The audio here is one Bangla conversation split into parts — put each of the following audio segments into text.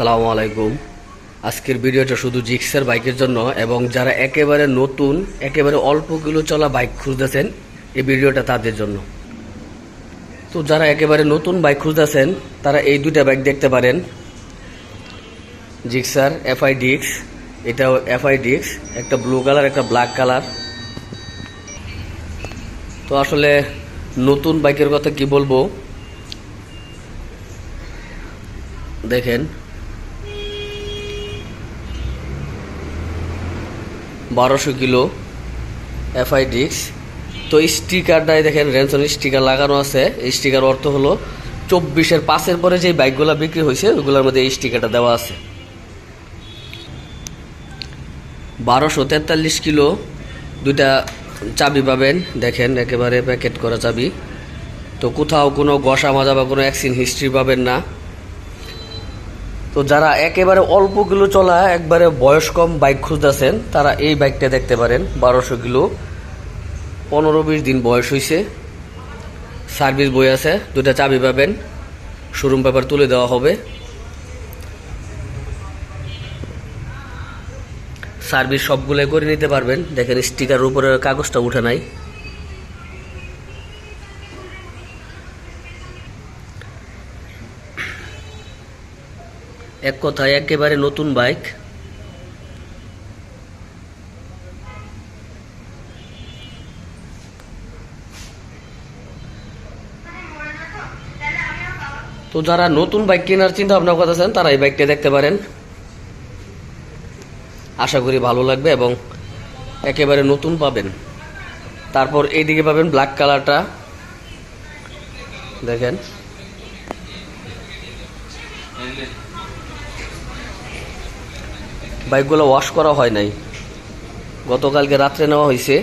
সালামু আলাইকুম। আজকের ভিডিওটা শুধু জিক্সের বাইকের জন্য এবং যারা একেবারে নতুন, একেবারে অল্প কিলো চলা বাইক খুঁজতেছেন, এই ভিডিওটা তাদের জন্য। তো যারা একেবারে নতুন বাইক খুঁজতেছেন, তারা এই দুইটা বাইক দেখতে পারেন। জিক্সার এফআই ডিক্স এটাও এফআই ডিক্স একটা ব্লু কালার একটা ব্ল্যাক কালার তো আসলে নতুন বাইকের কথা কি বলব? দেখেন বারোশো কিলো এফআই ডিক্স তো এই স্টিকারটাই দেখেন রেনসন স্টিকার লাগানো আছে। স্টিকার অর্থ হলো চব্বিশের পাঁচের পরে যে বাইকগুলো বিক্রি হয়েছে, ওইগুলোর মধ্যে এই স্টিকারটা দেওয়া আছে। বারোশো তেতাল্লিশ কিলো দুইটা চাবি পাবেন। দেখেন, একেবারে প্যাকেট করা চাবি। তো কোথাও কোনো গসা মাজা বা কোনো অ্যাক্সিডেন্ট হিস্ট্রি পাবেন না। তো যারা একেবারে অল্প কিলো চলা, একবারে বয়স কম বাইক খুঁজতেছেন, তারা এই বাইকটা দেখতে পারেন। বারোশো কিলো, পনেরো বিশ দিন বয়স হয়েছে সার্ভিস বই আছে দুটা চাবি পাবেন। শোরুম পেপার তুলে দেওয়া হবে। সার্ভিস সবগুলোই করে নিতে পারবেন। দেখেন স্টিকার উপরে কাগজটা উঠে নাই। এক কথায় একেবারে নতুন বাইক। তো যারা নতুন বাইক কেনার চিন্তা ভাবনা করতেছেন তারা এই বাইকটা দেখতে পারেন। আশা করি ভালো লাগবে এবং একেবারে নতুন পাবেন। তারপর এইদিকে পাবেন ব্ল্যাক কালারটা দেখেন। বাইকগুলো ওয়াশ করা হয় নাই। গতকালকে রাত্রে নেওয়া হয়েছে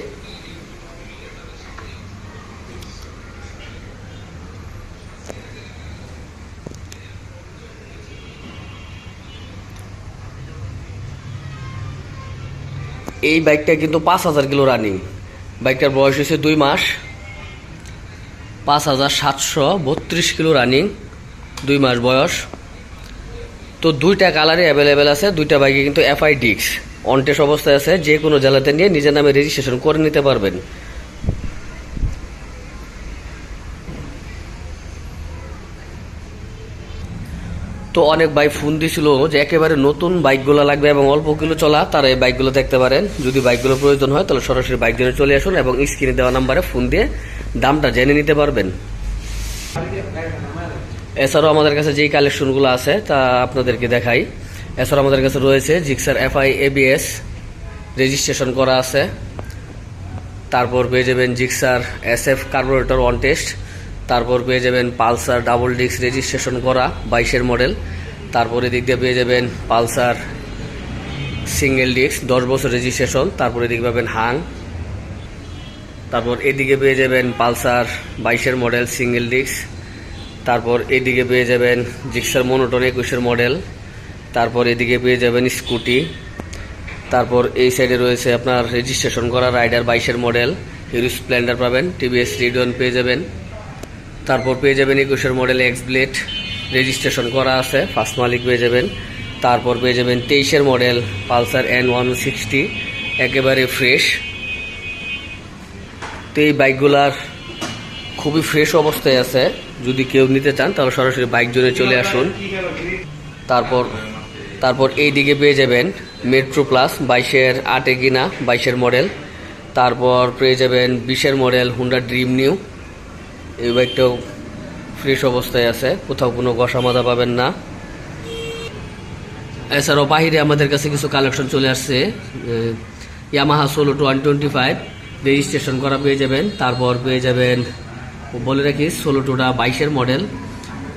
এই বাইকটা কিন্তু পাঁচ হাজার কিলো রানিং। বাইকটার বয়স হয়েছে দুই মাস। পাঁচ হাজার সাতশো বত্রিশ কিলো রানিং, দুই মাস বয়স। তো দুইটা কালারে অ্যাভেলেবেল আছে, দুইটা বাইকে কিন্তু এফআই ডিক্স অনটেস অবস্থায় আছে, যে কোনো জেলাতে নিয়ে নিজের নামে রেজিস্ট্রেশন করে নিতে পারবেন। তো অনেক বাইক ফোন দিছিল যে একেবারে নতুন বাইকগুলো লাগবে এবং অল্প কিলো চলা, তারা এই বাইকগুলো দেখতে পারেন। যদি বাইকগুলো প্রয়োজন হয়, তাহলে সরাসরি বাইক জন্য চলে আসুন এবং স্ক্রিনে দেওয়া নাম্বারে ফোন দিয়ে দামটা জেনে নিতে পারবেন। এছাড়াও আমাদের কাছে যেই কালেকশনগুলো আছে, তা আপনাদেরকে দেখাই। এছাড়াও আমাদের কাছে রয়েছে জিক্সার এফআই এবিএস রেজিস্ট্রেশন করা আছে। তারপর পেয়ে যাবেন Gixxer S F carburettor one test তারপর পেয়ে যাবেন পালসার ডাবল ডিস্ক রেজিস্ট্রেশন করা, বাইশের মডেল তারপর এদিক দিয়ে পেয়ে যাবেন পালসার সিঙ্গেল ডিস্ক দশ বছর রেজিস্ট্রেশন তারপর এদিকে পাবেন হাং তারপর এদিকে পেয়ে যাবেন পালসার বাইশের মডেল সিঙ্গেল ডিস্ক। তারপর এদিকে পেয়ে যাবেন জিক্সার মনোটন একুশের মডেল। তারপর এদিকে পেয়ে যাবেন স্কুটি। তারপর এই সাইডে রয়েছে আপনার রেজিস্ট্রেশন করা রাইডার বাইশের মডেল। হিরো স্প্লেন্ডার পাবেন, টিভিএস রিডন পেয়ে যাবেন। তারপর পেয়ে যাবেন একুশের মডেল এক্স ব্লেড। রেজিস্ট্রেশন করা আছে ফার্স্ট মালিক পেয়ে যাবেন। তারপর পেয়ে যাবেন তেইশের model Pulsar N one sixty, একেবারে ফ্রেশ তো এই বাইকগুলার খুবই ফ্রেশ অবস্থায় আছে, যদি কেউ নিতে চান, তাহলে সরাসরি বাইক জোরে চলে আসুন। তারপর তারপর এই দিকে পেয়ে যাবেন মেট্রো প্লাস বাইশের আটে কিনা, বাইশের মডেল। তারপর পেয়ে যাবেন বিশের মডেল হুন্ডা ড্রিম নিউ এই বাইকটাও ফ্রেশ অবস্থায় আছে, কোথাও কোনো গসা মাজা পাবেন না। এছাড়াও বাহিরে আমাদের কাছে কিছু কালেকশন চলে আসছে Yamaha Saluto one twenty five registration করা পেয়ে যাবেন, তারপর পেয়ে যাবেন, বলে রাখি, ষোলো টোটা বাইশের মডেল।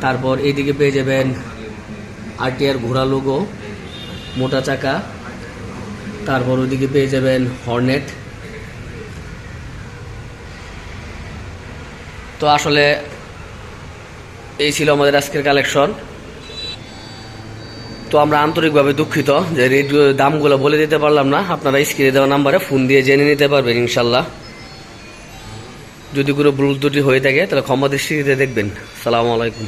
তারপর এইদিকে পেয়ে যাবেন আরটিআর ঘোড়া লোগো মোটা চাকা। তারপর ওইদিকে পেয়ে যাবেন হর্নেট। তো আসলে এই ছিল আমাদের আজকের কালেকশন তো আমরা আন্তরিকভাবে দুঃখিত যে রেডিও দামগুলো বলে দিতে পারলাম না। আপনারা স্ক্রিনে দেওয়া নাম্বারে ফোন দিয়ে জেনে নিতে পারবেন ইনশাল্লাহ যদি কোনো ভুল ত্রুটি হয়ে থাকে, তাহলে ক্ষমা দৃষ্টিতে দেখবেন। সালামু আলাইকুম।